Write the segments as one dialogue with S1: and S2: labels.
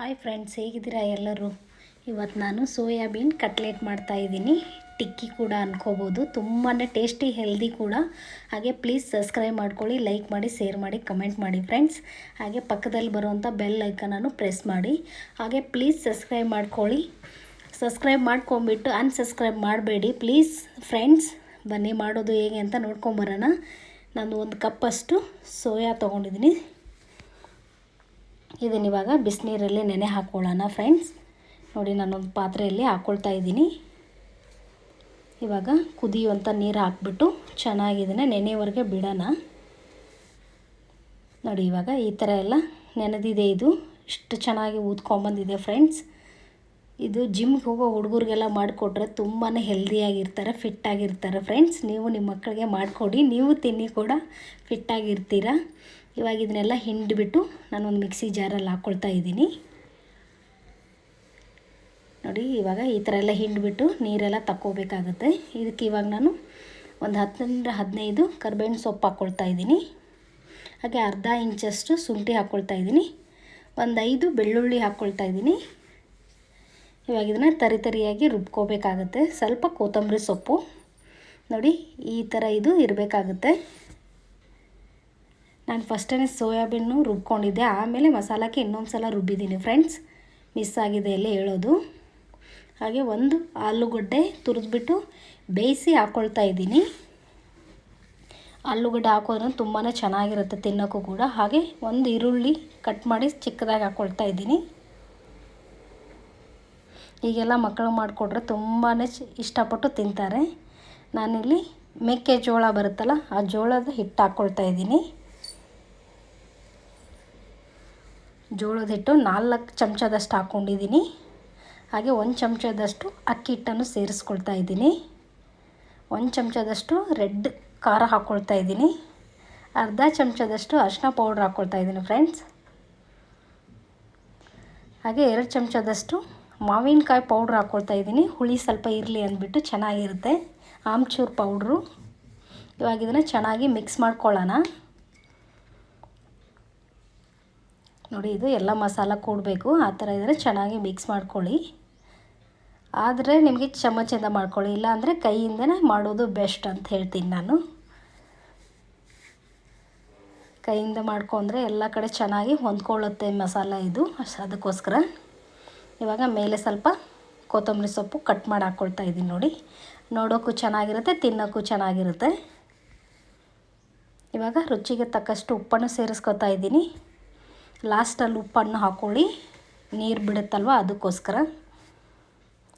S1: Hi friends, ಹೇಗಿದ್ದೀರಾ ಎಲ್ಲರೂ? ಇವತ್ತು ನಾನು ಸೋಯಾಬೀನ್ ಕಟ್ಲೆಟ್ ಮಾಡ್ತಾಯಿದ್ದೀನಿ ಟಿಕ್ಕಿ ಕೂಡ ಅಂದ್ಕೋಬೋದು ತುಂಬಾ ಟೇಸ್ಟಿ, ಹೆಲ್ದಿ ಕೂಡ. ಹಾಗೆ ಪ್ಲೀಸ್ ಸಬ್ಸ್ಕ್ರೈಬ್ ಮಾಡ್ಕೊಳ್ಳಿ, ಲೈಕ್ ಮಾಡಿ, ಶೇರ್ ಮಾಡಿ, ಕಮೆಂಟ್ ಮಾಡಿ ಫ್ರೆಂಡ್ಸ್. ಹಾಗೆ ಪಕ್ಕದಲ್ಲಿ ಬರುವಂಥ ಬೆಲ್ ಐಕನನ್ನು ಪ್ರೆಸ್ ಮಾಡಿ. ಹಾಗೆ ಪ್ಲೀಸ್ ಸಬ್ಸ್ಕ್ರೈಬ್ ಮಾಡ್ಕೊಳ್ಳಿ. ಸಬ್ಸ್ಕ್ರೈಬ್ ಮಾಡ್ಕೊಂಬಿಟ್ಟು ಅನ್ಸಬ್ಸ್ಕ್ರೈಬ್ ಮಾಡಬೇಡಿ. ಪ್ಲೀಸ್ ಫ್ರೆಂಡ್ಸ್, ಬನ್ನಿ ಮಾಡೋದು ಹೇಗೆ ಅಂತ ನೋಡ್ಕೊಂಬರೋಣ. ನಾನು ಒಂದು ಕಪ್ಪಷ್ಟು ಸೋಯಾ ತೊಗೊಂಡಿದ್ದೀನಿ. ಇದನ್ನ ಇವಾಗ. ಬಿಸಿನೀರಲ್ಲಿ ನೆನೆ ಹಾಕ್ಕೊಳ್ಳೋಣ ಫ್ರೆಂಡ್ಸ್ ನೋಡಿ ನಾನೊಂದು ಪಾತ್ರೆಯಲ್ಲಿ ಹಾಕ್ಕೊಳ್ತಾ ಇದ್ದೀನಿ. ಇವಾಗ ಕುದಿಯುವಂಥ ನೀರು ಹಾಕ್ಬಿಟ್ಟು ಚೆನ್ನಾಗಿ ನೆನೆಯವರೆಗೆ ಬಿಡೋಣ. ನೋಡಿ ಇವಾಗ ಈ ಥರ ಎಲ್ಲ ನೆನೆದಿದೆ ಇದು. ಇಷ್ಟು ಚೆನ್ನಾಗಿ ಊದ್ಕೊಂಬಂದಿದೆ ಫ್ರೆಂಡ್ಸ್ ಇದು ಜಿಮ್ಗೆ ಹೋಗೋ ಹುಡುಗರಿಗೆಲ್ಲ ಮಾಡಿಕೊಟ್ರೆ ತುಂಬಾ ಹೆಲ್ದಿಯಾಗಿರ್ತಾರೆ ಫಿಟ್ಟಾಗಿರ್ತಾರೆ ಫ್ರೆಂಡ್ಸ್ ನೀವು ನಿಮ್ಮ ಮಕ್ಕಳಿಗೆ ಮಾಡಿಕೊಡಿ, ನೀವು ತಿನ್ನಿ ಕೂಡ ಫಿಟ್ಟಾಗಿರ್ತೀರ ಇವಾಗ ಇದನ್ನೆಲ್ಲ ಹಿಂಡಿಬಿಟ್ಟು ನಾನೊಂದು ಮಿಕ್ಸಿ ಜಾರಲ್ಲಿ ಹಾಕ್ಕೊಳ್ತಾ ಇದ್ದೀನಿ. ನೋಡಿ, ಇವಾಗ ಈ ಥರ ಎಲ್ಲ ಹಿಂಡಿಬಿಟ್ಟು ನೀರೆಲ್ಲ ತಕ್ಕೋಬೇಕಾಗುತ್ತೆ. ಇದಕ್ಕೆ ಇವಾಗ ನಾನು ಒಂದು ಹತ್ತರಿಂದ ಹದಿನೈದು ಕರ್ಬೇವಿನ ಸೊಪ್ಪು ಹಾಕ್ಕೊಳ್ತಾ ಇದ್ದೀನಿ. ಹಾಗೆ ಅರ್ಧ ಇಂಚಷ್ಟು ಶುಂಠಿ ಹಾಕ್ಕೊಳ್ತಾ ಇದ್ದೀನಿ. ಒಂದು ಐದು ಬೆಳ್ಳುಳ್ಳಿ ಹಾಕ್ಕೊಳ್ತಾ ಇದ್ದೀನಿ. ಇವಾಗ ಇದನ್ನು ತರಿ ತರಿಯಾಗಿ ರುಬ್ಕೋಬೇಕಾಗುತ್ತೆ. ಸ್ವಲ್ಪ ಕೊತ್ತಂಬರಿ ಸೊಪ್ಪು. ನೋಡಿ, ಈ ಥರ ಇದು ಇರಬೇಕಾಗುತ್ತೆ. ನಾನು ಫಸ್ಟೇ ಸೋಯಾಬೀನು ರುಬ್ಕೊಂಡಿದ್ದೆ, ಆಮೇಲೆ ಮಸಾಲಕ್ಕೆ ಇನ್ನೊಂದು ಸಲ ರುಬ್ಬಿದ್ದೀನಿ ಫ್ರೆಂಡ್ಸ್. ಮಿಸ್ ಆಗಿದೆ ಇಲ್ಲಿ ಹೇಳೋದು. ಹಾಗೆ ಒಂದು ಆಲೂಗಡ್ಡೆ ತುರಿದ್ಬಿಟ್ಟು ಬೇಯಿಸಿ ಹಾಕ್ಕೊಳ್ತಾ ಇದ್ದೀನಿ. ಆಲೂಗಡ್ಡೆ ಹಾಕೋದ್ರೆ ತುಂಬಾ ಚೆನ್ನಾಗಿರುತ್ತೆ ತಿನ್ನೋಕ್ಕೂ ಕೂಡ. ಹಾಗೆ ಒಂದು ಈರುಳ್ಳಿ ಕಟ್ ಮಾಡಿ ಚಿಕ್ಕದಾಗಿ ಹಾಕ್ಕೊಳ್ತಾ ಇದ್ದೀನಿ. ಈಗೆಲ್ಲ ಮಕ್ಕಳು ಮಾಡಿಕೊಟ್ರೆ ತುಂಬಾ ಇಷ್ಟಪಟ್ಟು ತಿಂತಾರೆ. ನಾನಿಲ್ಲಿ ಮೆಕ್ಕೆಜೋಳ ಬರುತ್ತಲ್ಲ, ಆ ಜೋಳದ ಹಿಟ್ಟು ಹಾಕ್ಕೊಳ್ತಾ ಇದ್ದೀನಿ. ಜೋಳದ ಹಿಟ್ಟು ನಾಲ್ಕು ಚಮಚದಷ್ಟು ಹಾಕ್ಕೊಂಡಿದ್ದೀನಿ ಹಾಗೆ ಒಂದು ಚಮಚದಷ್ಟು ಅಕ್ಕಿ ಹಿಟ್ಟನ್ನು ಸೇರಿಸ್ಕೊಳ್ತಾ ಇದ್ದೀನಿ. ಒಂದು ಚಮಚದಷ್ಟು ರೆಡ್ ಖಾರ ಹಾಕ್ಕೊಳ್ತಾ ಇದ್ದೀನಿ. ಅರ್ಧ ಚಮಚದಷ್ಟು ಅರಿಶಿನ ಪೌಡ್ರ್ ಹಾಕ್ಕೊಳ್ತಾ ಇದ್ದೀನಿ ಫ್ರೆಂಡ್ಸ್. ಹಾಗೆ ಎರಡು ಚಮಚದಷ್ಟು ಮಾವಿನಕಾಯಿ ಪೌಡ್ರ್ ಹಾಕ್ಕೊಳ್ತಾ ಇದ್ದೀನಿ. ಹುಳಿ ಸ್ವಲ್ಪ ಇರಲಿ ಅಂದ್ಬಿಟ್ಟು ಚೆನ್ನಾಗಿರುತ್ತೆ. ಆಮ್ಚೂರು ಪೌಡ್ರು. ಇವಾಗ ಇದನ್ನು ಚೆನ್ನಾಗಿ ಮಿಕ್ಸ್ ಮಾಡ್ಕೊಳ್ಳೋಣ. ನೋಡಿ, ಇದು ಎಲ್ಲ ಮಸಾಲ ಕೂಡಬೇಕು. ಆ ಥರ ಇದ್ದರೆ ಚೆನ್ನಾಗಿ ಮಿಕ್ಸ್ ಮಾಡ್ಕೊಳ್ಳಿ. ಆದರೆ ನಿಮಗೆ ಚಮಚದಿಂದ ಮಾಡ್ಕೊಳ್ಳಿ. ಇಲ್ಲಾಂದರೆ ಕೈಯಿಂದನೇ ಮಾಡೋದು ಬೆಸ್ಟ್ ಅಂತ ಹೇಳ್ತೀನಿ ನಾನು. ಕೈಯಿಂದ ಮಾಡ್ಕೊಂಡ್ರೆ ಎಲ್ಲ ಕಡೆ ಚೆನ್ನಾಗಿ ಹೊಂದ್ಕೊಳ್ಳುತ್ತೆ ಮಸಾಲ ಇದು ಅದಕ್ಕೋಸ್ಕರ. ಇವಾಗ ಮೇಲೆ ಸ್ವಲ್ಪ ಕೊತ್ತಂಬರಿ ಸೊಪ್ಪು ಕಟ್ ಮಾಡಿ ಹಾಕ್ಕೊಳ್ತಾ ಇದ್ದೀನಿ ನೋಡಿ. ನೋಡೋಕ್ಕೂ ಚೆನ್ನಾಗಿರುತ್ತೆ, ತಿನ್ನೋಕ್ಕೂ ಚೆನ್ನಾಗಿರುತ್ತೆ. ಇವಾಗ ರುಚಿಗೆ ತಕ್ಕಷ್ಟು ಉಪ್ಪನ್ನು ಸೇರಿಸ್ಕೊತಾ ಇದ್ದೀನಿ. ಲಾಸ್ಟಲ್ಲಿ ಉಪ್ಪನ್ನು ಹಾಕ್ಕೊಳ್ಳಿ ನೀರು ಬಿಡುತ್ತಲ್ವ? ಅದಕ್ಕೋಸ್ಕರ.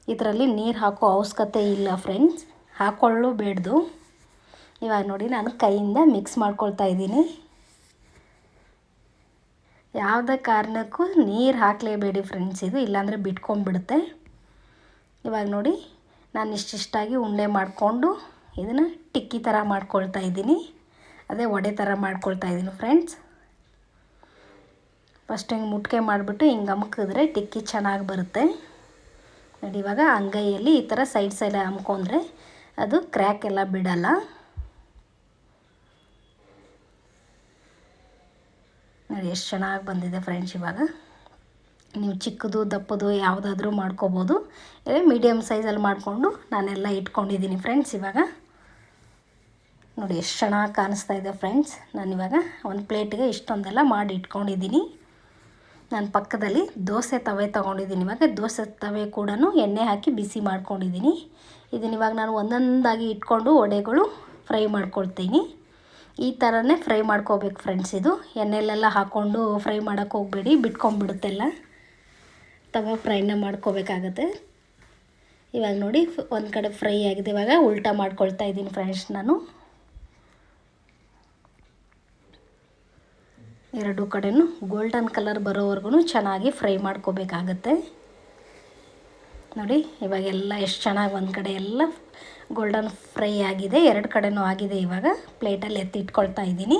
S1: ಇದರಲ್ಲಿ ನೀರು ಹಾಕೋ ಅವಶ್ಯಕತೆ ಇಲ್ಲ ಫ್ರೆಂಡ್ಸ್ ಹಾಕ್ಕೊಳ್ಳು ಬೇಡ್ದು. ಇವಾಗ ನೋಡಿ ನಾನು ಕೈಯಿಂದ ಮಿಕ್ಸ್ ಮಾಡ್ಕೊಳ್ತಾ ಇದ್ದೀನಿ. ಯಾವುದೇ ಕಾರಣಕ್ಕೂ ನೀರು ಹಾಕಲೇಬೇಡಿ ಫ್ರೆಂಡ್ಸ್ ಇದು. ಇಲ್ಲಾಂದರೆ ಬಿಟ್ಕೊಂಡ್ಬಿಡುತ್ತೆ. ಇವಾಗ ನೋಡಿ ನಾನು ಇಷ್ಟಿಷ್ಟಾಗಿ ಉಂಡೆ ಮಾಡಿಕೊಂಡು ಇದನ್ನು ಟಿಕ್ಕಿ ಥರ ಮಾಡ್ಕೊಳ್ತಾ ಇದ್ದೀನಿ. ಅದೇ ವಡೆ ಥರ ಮಾಡ್ಕೊಳ್ತಾ ಇದ್ದೀನಿ ಫ್ರೆಂಡ್ಸ್ ಫಸ್ಟ್ ಹಿಂಗೆ ಮುಟ್ಕೆ ಮಾಡಿಬಿಟ್ಟು ಹಿಂಗೆ ಅಮ್ಕಿದ್ರೆ ಟಿಕ್ಕಿ ಚೆನ್ನಾಗಿ ಬರುತ್ತೆ. ನೋಡಿ, ಇವಾಗ ಅಂಗೈಯಲ್ಲಿ ಈ ಥರ ಸೈಡ್ ಸೈಡ್ ಅಮ್ಕೊಂಡ್ರೆ ಅದು ಕ್ರ್ಯಾಕ್ ಎಲ್ಲ ಬಿಡಲ್ಲ. ನೋಡಿ, ಎಷ್ಟು ಚೆನ್ನಾಗಿ ಬಂದಿದೆ ಫ್ರೆಂಡ್ಸ್ ಇವಾಗ. ನೀವು ಚಿಕ್ಕದು, ದಪ್ಪದು ಯಾವುದಾದ್ರೂ ಮಾಡ್ಕೋಬೋದು. ಇಲ್ಲ ಮೀಡಿಯಮ್ ಸೈಜಲ್ಲಿ ಮಾಡಿಕೊಂಡು ನಾನೆಲ್ಲ ಇಟ್ಕೊಂಡಿದ್ದೀನಿ ಫ್ರೆಂಡ್ಸ್ ಇವಾಗ. ನೋಡಿ, ಎಷ್ಟು ಚೆನ್ನಾಗಿ ಕಾಣಿಸ್ತಾ ಇದೆ ಫ್ರೆಂಡ್ಸ್ ನಾನಿವಾಗ ಒಂದು ಪ್ಲೇಟಿಗೆ ಇಷ್ಟೊಂದೆಲ್ಲ ಮಾಡಿ ಇಟ್ಕೊಂಡಿದ್ದೀನಿ. ನಾನು ಪಕ್ಕದಲ್ಲಿ ದೋಸೆ ತವೆ ತೊಗೊಂಡಿದ್ದೀನಿ. ಇವಾಗ ದೋಸೆ ತವೆ ಕೂಡ ಎಣ್ಣೆ ಹಾಕಿ ಬಿಸಿ ಮಾಡ್ಕೊಂಡಿದ್ದೀನಿ. ಇದನ್ನ ಇವಾಗ ನಾನು ಒಂದೊಂದಾಗಿ ಇಟ್ಕೊಂಡು ವಡೆಗಳು ಫ್ರೈ ಮಾಡ್ಕೊಳ್ತೀನಿ. ಈ ಥರನೇ ಫ್ರೈ ಮಾಡ್ಕೋಬೇಕು ಫ್ರೆಂಡ್ಸ್ ಇದು. ಎಣ್ಣೆಲೆಲ್ಲ ಹಾಕ್ಕೊಂಡು ಫ್ರೈ ಮಾಡೋಕ್ಕೆ ಹೋಗಬೇಡಿ ಬಿಟ್ಕೊಂಡ್ಬಿಡುತ್ತೆಲ್ಲ ತವೆ ಫ್ರೈನ ಮಾಡ್ಕೋಬೇಕಾಗತ್ತೆ. ಇವಾಗ ನೋಡಿ, ಒಂದು ಕಡೆ ಫ್ರೈ ಆಗಿದೆ. ಇವಾಗ ಉಲ್ಟಾ ಮಾಡ್ಕೊಳ್ತಾ ಇದ್ದೀನಿ ಫ್ರೆಂಡ್ಸ್ ನಾನು. ಎರಡು ಕಡೆನೂ ಗೋಲ್ಡನ್ ಕಲರ್ ಬರೋವರೆಗೂ ಚೆನ್ನಾಗಿ ಫ್ರೈ ಮಾಡ್ಕೋಬೇಕಾಗತ್ತೆ. ನೋಡಿ, ಇವಾಗೆಲ್ಲ ಎಷ್ಟು ಚೆನ್ನಾಗಿ ಒಂದು ಕಡೆ ಎಲ್ಲ ಗೋಲ್ಡನ್ ಫ್ರೈ ಆಗಿದೆ, ಎರಡು ಕಡೆನೂ ಆಗಿದೆ ಇವಾಗ. ಪ್ಲೇಟಲ್ಲಿ ಎತ್ತಿ ಇಟ್ಕೊಳ್ತಾ ಇದ್ದೀನಿ.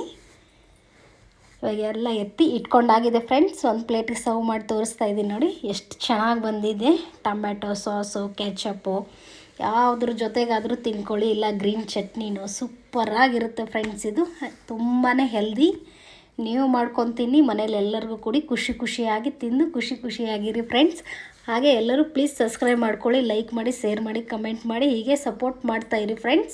S1: ಇವಾಗ ಎಲ್ಲ ಎತ್ತಿ ಇಟ್ಕೊಂಡಾಗಿದೆ ಫ್ರೆಂಡ್ಸ್ ಒಂದು ಪ್ಲೇಟಿಗೆ ಸರ್ವ್ ಮಾಡಿ ತೋರಿಸ್ತಾ ಇದ್ದೀನಿ ನೋಡಿ, ಎಷ್ಟು ಚೆನ್ನಾಗಿ ಬಂದಿದೆ. ಟೊಮ್ಯಾಟೊ ಸಾಸು ಕೆಚಪ್ಪು ಯಾವುದ್ರ ಜೊತೆಗಾದರೂ ತಿನ್ಕೊಳ್ಳಿ, ಇಲ್ಲ ಗ್ರೀನ್ ಚಟ್ನಿನೂ. ಸೂಪರಾಗಿರುತ್ತೆ ಫ್ರೆಂಡ್ಸ್ ಇದು. ತುಂಬಾ ಹೆಲ್ದಿ ನೀವು ಮಾಡ್ಕೊತೀನಿ, ಮನೇಲಿ ಎಲ್ಲರಿಗೂ ಕೊಡಿ. ಖುಷಿ ಖುಷಿಯಾಗಿ ತಿಂದು ಖುಷಿ ಖುಷಿಯಾಗಿರಿ ಫ್ರೆಂಡ್ಸ್ ಹಾಗೆ ಎಲ್ಲರೂ ಪ್ಲೀಸ್ ಸಬ್ಸ್ಕ್ರೈಬ್ ಮಾಡ್ಕೊಳ್ಳಿ ಲೈಕ್ ಮಾಡಿ ಶೇರ್ ಮಾಡಿ ಕಮೆಂಟ್ ಮಾಡಿ, ಹೀಗೆ ಸಪೋರ್ಟ್ ಮಾಡ್ತಾಯಿರಿ ಫ್ರೆಂಡ್ಸ್